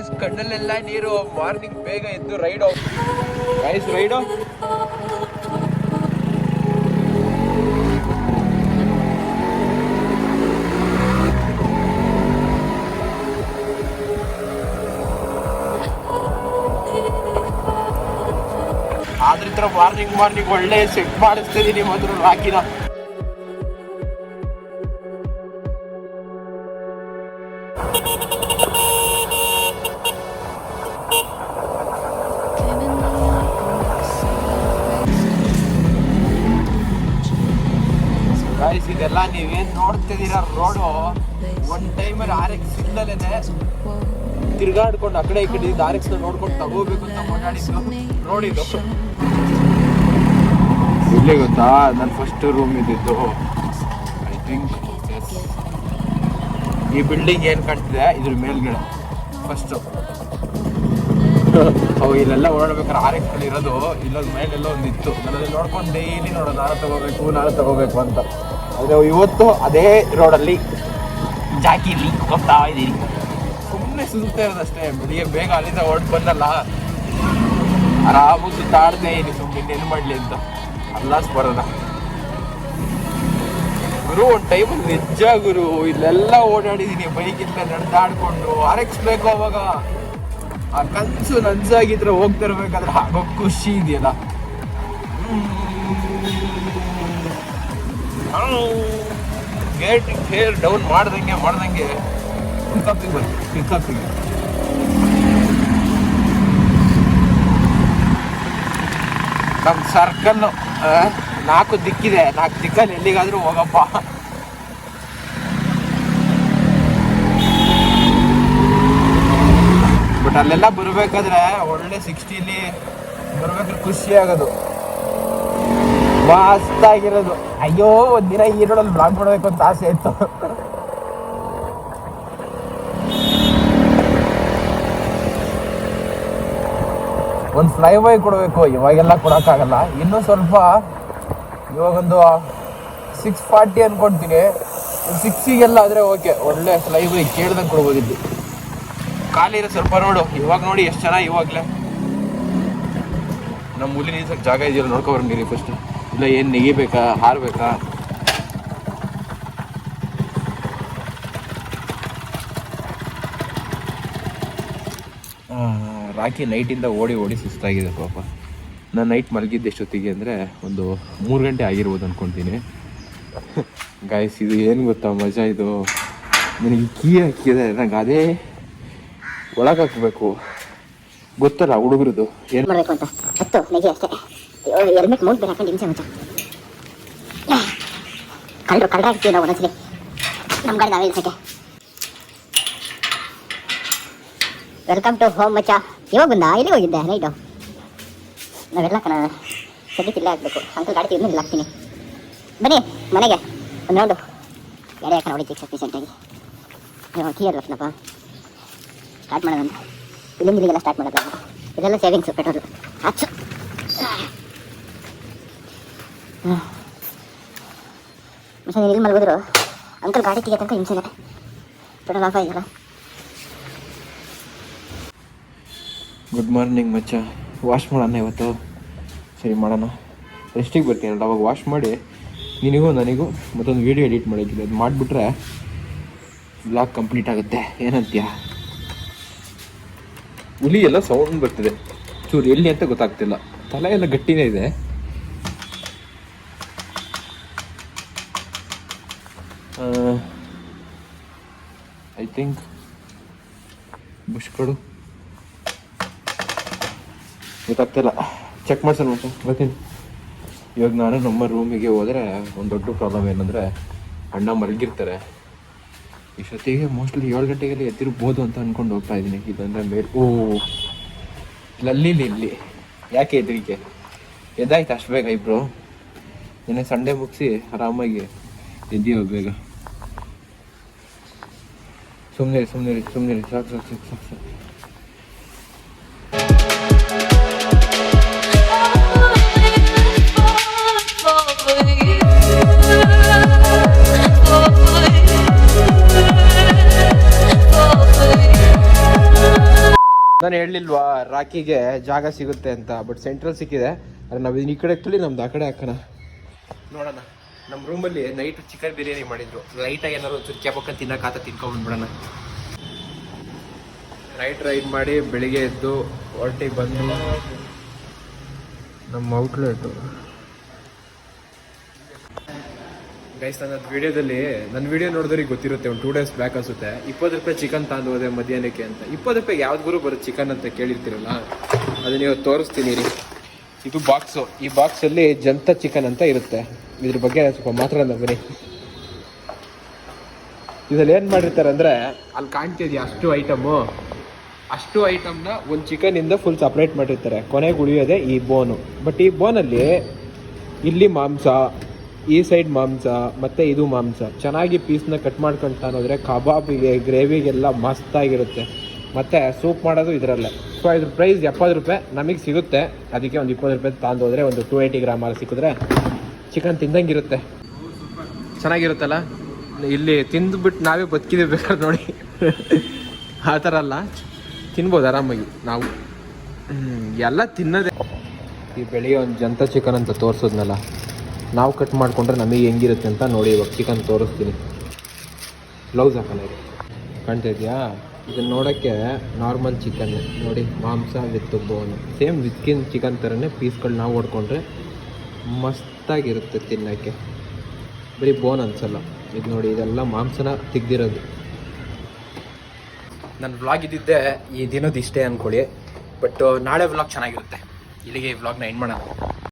Guys ಕಣ್ಣಲ್ಲೆಲ್ಲ ನೀರು. Morning ಬೇಗ ಎದ್ದು ರೈಡ್ ಹೋಗ್ ರೈಡು ಥರ ಮಾರ್ನಿಂಗ್ ಮಾರ್ನಿಂಗ್ ಒಳ್ಳೆ ಸೆಟ್ ಮಾಡಿಸ್ತಾ ಇದೀನಿ ಮಾತ್ರ ರಾಕಿನ ಗಾಯ್ಸ್ ಇದೆಲ್ಲ ನೀವೇನ್ ನೋಡ್ತಿದ್ದೀರಾ ರೋಡು ಒನ್ ಟೈಮಲ್ಲಿ ಆರ್ ಎಕ್ಸ್ ಇಲ್ಲಲೇನೆ ತಿರ್ಗಾಡ್ಕೊಂಡು ಆ ಕಡೆ ಈ ಕಡೆ ಆರ್ ನೋಡ್ಕೊಂಡು ತಗೋಬೇಕು ಅಂತ ಓಡಾಡಿದ್ದು ನೋಡಿದ್ದು. ಇಲ್ಲೇ ಗೊತ್ತಾ? ನನ್ನ ಫಸ್ಟ್ ರೂಮ್ ಇದ್ದಿದ್ದು. ಐ ಥಿಂಕ್ ಈ ಬಿಲ್ಡಿಂಗ್ ಏನು ಕಾಣ್ತಿದೆ? ಇದ್ರ ಮೇಲ್ಗಡೆ. ಫಸ್ಟ್ ಅವು ಇಲ್ಲೆಲ್ಲ ಓಡಾಡ್ಬೇಕಾದ್ರೆ ಆರ್ ಇರೋದು, ಇಲ್ಲೊಂದು ಮೇಲೆಲ್ಲ ಒಂದು ಇತ್ತು. ನಾನು ನೋಡ್ಕೊಂಡು ಡೈಲಿ ನೋಡೋದು ನಾನು ತಗೋಬೇಕು ನಾನು ತಗೋಬೇಕು ಅಂತ. ಆದರೆ ಇವತ್ತು ಅದೇ ರೋಡಲ್ಲಿ ಜಾಕಿಲಿ ಹೋಗ್ತಾ ಇದ್ದೀನಿ. ಸುಮ್ಮನೆ ಸುತ್ತಾ ಇರೋದಷ್ಟೇ. ಬೆಳಿಗ್ಗೆ ಬೇಗ ಅಲ್ಲಿಂದ ಹೊರಟು ಬಂದಲ್ಲ. ಆರಾಮಾಗಿ ಸುತ್ತಾಡ್ತೇ ಇದೀನಿ ಸುಮ್ಮನೆ ಏನು ಮಾಡಲಿ ಅಂತ. ಅಲ್ಲ ಸ್ಪರ್ಧ ಗುರು, ಒಂದು ಟೈಮ್ ನಿಜ ಗುರು, ಇಲ್ಲೆಲ್ಲ ಓಡಾಡಿದ್ದೀನಿ ಬೈಕಿಂದ ನಡೆದಾಡ್ಕೊಂಡು. ಆರ್ ಬೇಕು ಅವಾಗ. ಆ ಕನಸು ನನ್ಸಾಗಿದ್ರೆ ಹೋಗ್ತಿರ್ಬೇಕಾದ್ರೆ ಆಗೋ ಖುಷಿ ಇದೆಯಲ್ಲ. ಗೇಟ್ ಹೇರ್ ಡೌನ್ ಮಾಡ್ದಂಗೆ ಮಾಡ್ದಂಗೆ. ಪಿಕಪ್ಪಿಗೆ ಬನ್ನಿ ಪಿಕಪ್ಪಿಗೆ ನಮ್ಮ ಸರ್ಕಲ್ಲು ನಾಲ್ಕು ದಿಕ್ಕಿದೆ. ನಾಲ್ಕು ದಿಕ್ಕಲ್ಲಿ ಎಲ್ಲಿಗಾದ್ರೂ ಹೋಗಪ್ಪ. ಅಲ್ಲೆಲ್ಲ ಬರಬೇಕಾದ್ರೆ ಒಳ್ಳೆ ಸಿಕ್ಸ್ಟಿಲಿ ಬರ್ಬೇಕಾದ್ರೆ ಖುಷಿ ಆಗೋದು. ಮಸ್ತಾಗಿರೋದು ಅಯ್ಯೋ, ಒಂದಿನ ಈ ಅಲ್ಲಿ ಬ್ಲಾಗ್ ಮಾಡಬೇಕು ಅಂತ ಆಸೆ ಇತ್ತು. ಒಂದು ಫ್ಲೈ ಬೈ ಕೊಡಬೇಕು, ಇವಾಗೆಲ್ಲ ಕೊಡೋಕ್ಕಾಗಲ್ಲ. ಇನ್ನೂ ಸ್ವಲ್ಪ, ಇವಾಗೊಂದು ಸಿಕ್ಸ್ ಫಾರ್ಟಿ ಅನ್ಕೊಂತೀನಿ. ಸಿಕ್ಸಿಗೆಲ್ಲ ಆದರೆ ಓಕೆ ಒಳ್ಳೆ ಫ್ಲೈ ಬೈ ಕೇಳ್ದಂಗೆ ಕೊಡ್ಬೋದಿದ್ದು ಖಾಲಿ ಸ್ವಲ್ಪ ನೋಡು. ಇವಾಗ ನೋಡಿ ಎಷ್ಟು ಚೆನ್ನಾಗಿ ಇವಾಗಲೇ. ನಮ್ಮ ಹುಲಿ ನಿಲ್ಸಕ್ಕೆ ಜಾಗ ಇದೆಯಲ್ಲ, ನೋಡ್ಕೊ ನೀರಿ ಫಸ್ಟ್ ಇಲ್ಲ ಏನು ನೆಗಿಬೇಕಾ, ಹಾರಬೇಕಾ? ರಾಕಿ ನೈಟಿಂದ ಓಡಿ ಓಡಿ ಸುಸ್ತಾಗಿದೆ ಪಾಪ. ನಾನು ನೈಟ್ ಮಲಗಿದ್ದು ಎಷ್ಟೊತ್ತಿಗೆ ಅಂದರೆ ಒಂದು ಮೂರು ಗಂಟೆ ಆಗಿರ್ಬೋದು ಅಂದ್ಕೊತೀನಿ ಗಾಯಸ್ ಇದು ಏನು ಗೊತ್ತಾ ಮಜಾ ಇದು? ನನಗೆ ಕೀ ಹಾಕಿದೆ, ನಂಗೆ ಅದೇ ಒಳಗೆ ಹಾಕಬೇಕು ಗೊತ್ತಲ್ಲ, ಹುಡುಗರದು. ಏನು ಮಾಡಬೇಕು ಅಂತ. ಹತ್ತು ನೆಗೆ ಅಷ್ಟೇ. ಹೆಲ್ಮೆಟ್ ಮೌಂಟ್ ಬೇರೆ ಹಾಕೊಂಡು ಹಿಂಸೆ ಕಳ್ಳರು ನಮ್ಮ ಗಾಡಿ ನಾವೇ ಇಲ್ಸಕ್ಕೆ ವೆಲ್ಕಮ್ ಟು ಹೋಮ್ ಮಚ್ಚ. ಇವಾಗ ಬಂದ ಇಲ್ಲಿ ಹೋಗಿದ್ದೆ? ನೈಟು ನಾವೆಲ್ಲ ಕಣ, ಸದ್ಯಕ್ಕೆ ಇಲ್ಲೇ ಹಾಕ್ಬೇಕು ಅಂಕಲ್ ಗಾಡಿ ಇನ್ನೂ ಇಲ್ಲ ಹಾಕ್ತೀನಿ ಬನ್ನಿ, ಮನೆಗೆ. ನೋಡು ಗಾಡಿ ಹಾಕೋಣ ಹೊಡಿತೀವಿ ಅಯ್ಯೋ, ಕೀ ಸ್ಟಾರ್ಟ್ ಮಾಡೋಣ ಇಲ್ಲಿಂದ ಇಲ್ಲಿಗೆಲ್ಲ ಸ್ಟಾರ್ಟ್ ಮಾಡೋದು ಇದೆಲ್ಲ ಸೇವಿಂಗ್ಸ್ ಪೆಟ್ರೋಲ್ ಹಚ್ಚು ಮಿಷನ್ ಇಲ್ಲಿ ಮಲಗಿದ್ರು? ಅಂಕಲ್ ಗಾಡಿ ತೆಗಿಯ ತನಕ ಹಿಂಸೆನೆ ಪೆಟ್ರೋಲ್ ಆಫ್ ಆಗಿಲ್ಲ ಗುಡ್ ಮಾರ್ನಿಂಗ್ ಮಚ್ಚ. ವಾಶ್ ಮಾಡೋಣ ಇವತ್ತು. ಸರಿ, ಮಾಡೋಣ. ರೆಸ್ಟಿಗೆ ಬರ್ತೀನಲ್ಲ ಅವಾಗ ವಾಶ್ ಮಾಡಿ. ನಿನಗೂ, ನನಗೂ ಮತ್ತೊಂದು ವೀಡಿಯೋ ಎಡಿಟ್ ಮಾಡೋಕ್ಕಿದೆ ಅದು ಮಾಡಿಬಿಟ್ರೆ ಬ್ಲಾಗ್ ಕಂಪ್ಲೀಟ್ ಆಗುತ್ತೆ. ಏನಂತೀಯ? ಹುಲಿ ಎಲ್ಲ ಸೌಂಡ್ ಬರ್ತಿದೆ. ಚೂರು ಎಲ್ಲಿ ಅಂತ ಗೊತ್ತಾಗ್ತಿಲ್ಲ. ತಲೆ ಎಲ್ಲ ಗಟ್ಟಿನೇ ಇದೆ. ಐ ಥಿಂಕ್ ಬುಷ್ಕಡು. ಗೊತ್ತಾಗ್ತಿಲ್ಲ. ಚೆಕ್ ಮಾಡ್ಸೋಣ ಮತ್ತೆ. ಬರ್ತೀನಿ. ಇವಾಗ ನಾನು ನಮ್ಮ ರೂಮಿಗೆ ಹೋದರೆ, ಒಂದು ದೊಡ್ಡ ಪ್ರಾಬ್ಲಮ್ ಏನಂದರೆ, ಅಣ್ಣ ಮಲಗಿರ್ತಾರೆ. ಇಷ್ಟೊತ್ತಿಗೆ ಮೋಸ್ಟ್ಲಿ ಏಳು ಗಂಟೆಗೆಲ್ಲ ಎತ್ತಿರ್ಬೋದು ಅಂತ ಅನ್ಕೊಂಡು ಹೋಗ್ತಾ ಇದ್ದೀನಿ. ಇದಂದರೆ ಮೇಲೆ ಓ, ಲಲ್ಲಿ ಇಲ್ಲಿ ಯಾಕೆ ಎದ್ರಿಕೆ? ಎದ್ದಾಯ್ತು ಅಷ್ಟು ಬೇಗ ಇಬ್ರು? ನಿನ್ನೆ ಸಂಡೇ ಮುಗಿಸಿ ಆರಾಮಾಗಿ ಎದ್ದೀವ ಬೇಗ. ಸುಮ್ಮನೆ ಸುಮ್ಮನೆ ಸುಮ್ಮನೆ ಸಾಕು ಸಾಕು ಸಾಕು ಸಾಕು. ನಾನು ಹೇಳಲಿಲ್ವಾ ರಾಕಿಗೆ ಜಾಗ ಸಿಗುತ್ತೆ ಅಂತ ಬಟ್ ಸೆಂಟ್ರಲ್ ಸಿಕ್ಕಿದೆ. ಆದರೆ ನಾವು ಈ ಕಡೆ ಹಾಕ್ತೀವಿ ನಮ್ದು ಆ ಕಡೆ ಹಾಕೋಣ. ನೋಡೋಣ. ನಮ್ಮ ರೂಮಲ್ಲಿ ನೈಟ್ ಚಿಕನ್ ಬಿರಿಯಾನಿ ಮಾಡಿದ್ರು. ಲೈಟಾಗಿ ಏನಾದ್ರು ಒಂಚೂರು ಕೆಬಕ್ಕ ತಿನ್ನೋಕ್ಕಾತ ತಿನ್ಕೊಂಡ್ಬಿಡೋಣ ರೈಟ್ ರೈಡ್ ಮಾಡಿ ಬೆಳಿಗ್ಗೆ ಎದ್ದು ಹೊರಟಿಗೆ ಬಂದು ನಮ್ಮ ಔಟ್ಲೆಟು ಗೈಸ್ ನನ್ನ ವಿಡಿಯೋದಲ್ಲಿ ನನ್ನ ವಿಡಿಯೋ ನೋಡಿದ್ರೆ ಗೊತ್ತಿರುತ್ತೆ, ಒಂದು ಟೂ ಡೇಸ್ ಬ್ಯಾಕ್ ಅನ್ಸುತ್ತೆ. ಇಪ್ಪತ್ತು ರೂಪಾಯಿ ಚಿಕನ್ ತಂದು ಹೋದೆ ಮಧ್ಯಾಹ್ನಕ್ಕೆ ಅಂತ. ಇಪ್ಪತ್ತು ರೂಪಾಯಿ ಯಾವ್ದು ಗುರು ಬರುತ್ತೆ ಚಿಕನ್ ಅಂತ ಕೇಳಿರ್ತೀರಲ್ಲ? ಅದನ್ನ ಇವತ್ತು ತೋರಿಸ್ತೀನಿ ರೀ ಇದು ಬಾಕ್ಸು ಈ ಬಾಕ್ಸಲ್ಲಿ ಜಂತ ಚಿಕನ್ ಅಂತ ಇರುತ್ತೆ. ಇದ್ರ ಬಗ್ಗೆ ಸ್ವಲ್ಪ ಮಾತಾಡೋಣ ಬನ್ನಿ. ಇದ್ರಲ್ಲಿ ಏನು ಮಾಡಿರ್ತಾರೆ ಅಂದರೆ, ಅಲ್ಲಿ ಕಾಣ್ತಿದ್ಯಾ ಅಷ್ಟು ಐಟಮು ಅಷ್ಟು ಐಟಮ್ನ ಒಂದು ಚಿಕನಿಂದ ಫುಲ್ ಸಪ್ರೇಟ್ ಮಾಡಿರ್ತಾರೆ. ಕೊನೆಗೆ ಉಳಿಯೋದೆ ಈ ಬೋನು ಬಟ್ ಈ ಬೋನಲ್ಲಿ ಇಲ್ಲಿ ಮಾಂಸ ಈ ಸೈಡ್ ಮಾಂಸ, ಮತ್ತು ಇದು ಮಾಂಸ. ಚೆನ್ನಾಗಿ ಪೀಸ್ನ ಕಟ್ ಮಾಡ್ಕೊಂಡು ತಾನೋದ್ರೆ ಕಬಾಬಿಗೆ ಗ್ರೇವಿಗೆಲ್ಲ ಮಸ್ತಾಗಿರುತ್ತೆ ಮತ್ತು ಸೂಪ್ ಮಾಡೋದು ಇದರಲ್ಲೇ. ಸೊ ಇದ್ರ ಪ್ರೈಸ್ ಎಪ್ಪತ್ತು ರೂಪಾಯಿ ನಮಗೆ ಸಿಗುತ್ತೆ. ಅದಕ್ಕೆ ಒಂದು ಇಪ್ಪತ್ತು ರೂಪಾಯಿ ತಗೊಂಡು ಹೋದರೆ ಒಂದು ಟೂ ಏಯ್ಟಿ ಗ್ರಾಮ್ ಅಲ್ಲಿ ಸಿಕ್ಕಿದ್ರೆ ಚಿಕನ್ ತಿಂದಂಗಿರುತ್ತೆ. ಚೆನ್ನಾಗಿರುತ್ತಲ್ಲ? ಇಲ್ಲಿ ತಿಂದುಬಿಟ್ಟು ನಾವೇ ಬದುಕಿದ್ದೀವಿ ಬೇಕಾದ್ರೆ ನೋಡಿ. ಆ ಥರ ಅಲ್ಲ. ತಿನ್ಬೋದು ಆರಾಮಾಗಿ ನಾವು. ಎಲ್ಲ ತಿನ್ನೋದೇ. ಈ ಬೆಳಿಗ್ಗೆ ಒಂದು ಜಂತ ಚಿಕನ್ ಅಂತ ತೋರಿಸೋದ್ನಲ್ಲ. ನಾವು ಕಟ್ ಮಾಡಿಕೊಂಡ್ರೆ ನಮಗೆ ಹೆಂಗಿರುತ್ತೆ ಅಂತ ನೋಡಿ ಇವಾಗ ಚಿಕನ್ ತೋರಿಸ್ತೀನಿ. ಬ್ಲೌಸ್ ಹಾಕೋಣ ಕಾಣ್ತಾ ಇದೆಯಾ? ಇದನ್ನ ನೋಡೋಕ್ಕೆ ನಾರ್ಮಲ್ ಚಿಕನ್ ನೋಡಿ, ಮಾಂಸ ವಿತ್ ಬೋನ್ ಸೇಮ್ ವಿತ್ಕಿನ್ ಚಿಕನ್ ಥರನೇ ಪೀಸ್ಗಳು ನಾವು ಹೊಡ್ಕೊಂಡ್ರೆ ಮಸ್ತಾಗಿರುತ್ತೆ ತಿನ್ನೋಕ್ಕೆ. ಬರೀ ಬೋನ್ ಅನ್ಸಲ್ಲ. ಇದು ನೋಡಿ, ಇದೆಲ್ಲ ಮಾಂಸನ ತೆಗ್ದಿರೋದು. ನನ್ನ ವ್ಲಾಗ್ ಇದ್ದಿದ್ದೆ ಈ ದಿನದ ಇಷ್ಟೇ ಅಂದ್ಕೊಳ್ಳಿ ಬಟ್ ನಾಳೆ ವ್ಲಾಗ್ ಚೆನ್ನಾಗಿರುತ್ತೆ. ಇಲ್ಲಿಗೆ ಈ ವ್ಲಾಗ್ನ ಎಂಡ್ ಮಾಡೋಣ.